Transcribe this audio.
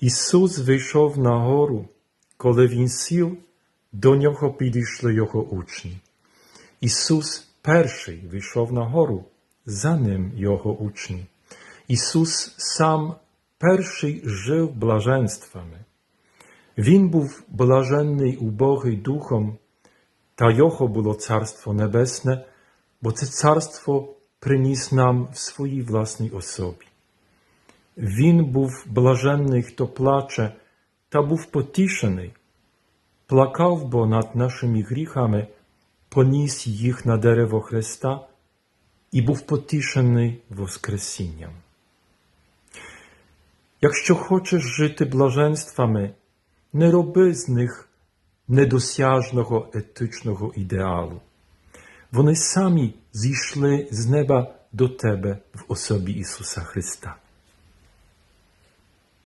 Ісус вийшов на гору, коли Він сів, до нього підійшли його учні. Ісус перший вийшов на гору, за ним його учні. Ісус сам перший жив блаженствами. Він був блаженний убогий духом, та його було Царство Небесне, бо це царство приніс нам в своїй власній особі. Він був блаженний, хто плаче, та був потішений, плакав бо над нашими гріхами, поніс їх на дерево Христа і був потішений Воскресінням. Якщо хочеш жити блаженствами, не роби з них недосяжного етичного ідеалу. Вони самі зійшли з неба до тебе в особі Ісуса Христа.